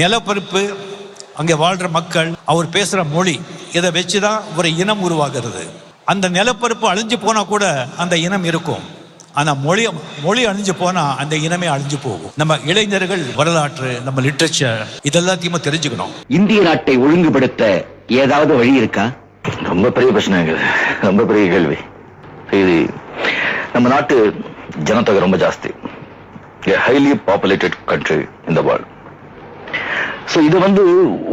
நிலப்பரப்பு அங்கே வாழ்ற மக்கள் அவர் பேசுற மொழி இதை வச்சுதான் ஒரு இனம் உருவாகிறது. அந்த நிலப்பரப்பு அழிஞ்சு போனா கூட அந்த இனம் இருக்கும். ஆனா மொழி மொழி அழிஞ்சு போனா அந்த இனமே அழிஞ்சு போகும். நம்ம இளைஞர்கள் வரலாற்று நம்ம லிட்ரேச்சர் இதெல்லாத்தையுமே தெரிஞ்சுக்கணும். இந்திய நாட்டை ஒழுங்குபடுத்த ஏதாவது வழி இருக்கா? ரொம்ப பெரிய பிரச்சனைங்க ரொம்ப பெரிய கேள்வி. இது நம்ம நாட்டு ஜனத்தொகை ரொம்ப ஜாஸ்தி. ஹைலி பாப்புலேட்டட் கண்ட்ரி இந்த வேர்ல்ட் ஸோ இது வந்து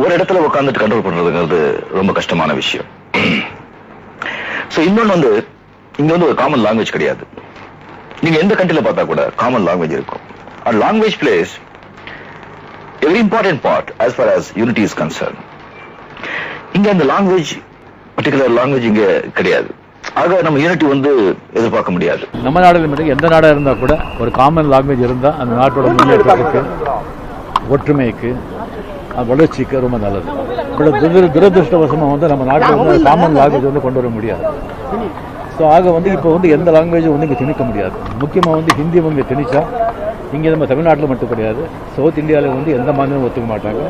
ஒரு இடத்துல உட்காந்துட்டு கண்ட்ரோல் பண்றதுங்கிறது ரொம்ப கஷ்டமான விஷயம். ஸோ இன்னொன்று வந்து இங்க வந்து ஒரு காமன் லாங்குவேஜ் கிடையாது. நீங்க எந்த கண்ட்ரில பார்த்தா கூட காமன் லாங்குவேஜ் இருக்கும். And language plays every important part as far as unity is concern இங்க அந்த லாங்குவேஜ் பர்டிகுலர் லாங்குவேஜ் இங்க கிடையாது. ஆக நம்ம யூனிட்டி வந்து எதிர்பார்க்க முடியாது. நம்ம நாடுகள் மட்டும் எந்த நாடாக இருந்தால் கூட ஒரு காமன் லாங்குவேஜ் இருந்தால் அந்த நாட்டோட முன்னேற்றத்துக்கு ஒற்றுமைக்கு வளர்ச்சிக்கு ரொம்ப நல்லது. துர துரதிருஷ்டவசமாக வந்து நம்ம நாட்டில் வந்து காமன் லாங்குவேஜ் வந்து கொண்டு வர முடியாது. ஸோ ஆக வந்து இப்போ வந்து எந்த லாங்குவேஜும் வந்து இங்கே திணிக்க முடியாது. முக்கியமாக வந்து ஹிந்தி இங்கே திணிச்சா இங்கே நம்ம தமிழ்நாட்டில் மட்டும் கிடையாது. சவுத் இந்தியாவில் வந்து எந்த மாநிலமும் ஒத்துக்க மாட்டாங்க.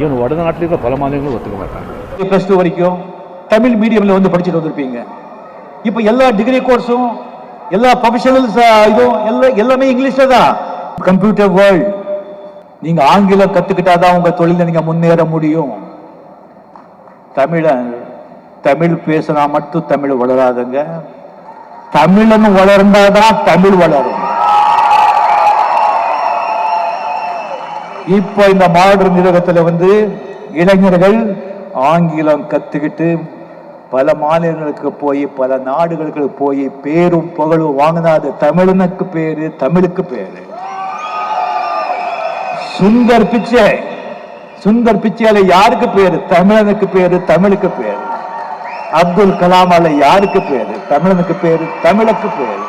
ஈவன் வடநாட்டில் பல மாநிலங்களும் ஒத்துக்க மாட்டாங்க. ப்ளஸ் டூ வரைக்கும் தமிழ் மீடியம்ல வந்து படிச்சுட்டு வந்திருப்பீங்க. இப்போ எல்லா டிகிரி கோர்ஸும் எல்லா ப்ரொஃபஷனல்ஸ் இதுவும் எல்லாம் எல்லாமே இங்கிலீஷ்ல தான். கம்ப்யூட்டர் வேர்ல்ட் நீங்க ஆங்கிலம் கத்துக்கிட்டாதான் உங்க தொழில நீங்க முன்னேற முடியும். தமிழன் தமிழ் பேசினா மட்டும் தமிழ் வளராதுங்க. தமிழன் வளர்ந்தாதான் தமிழ் வளரும். இப்போ இந்த மாடர்ன் உலகத்துல வந்து இளைஞர்கள் ஆங்கிலம் கத்துக்கிட்டு பல மாநிலங்களுக்கு போய் பல நாடுகளுக்கு போய் பேரும் புகழும் வாங்கினா அது தமிழனுக்கு பேரு தமிழுக்கு பேரு. சுந்தர் பிச்சை. சுந்தர் பிச்சையால யாருக்கு பேரு? தமிழனுக்கு பேரு தமிழுக்கு பேரு. அப்துல் கலாம் யாருக்கு பேரு? தமிழனுக்கு பேரு தமிழுக்கு பேரு.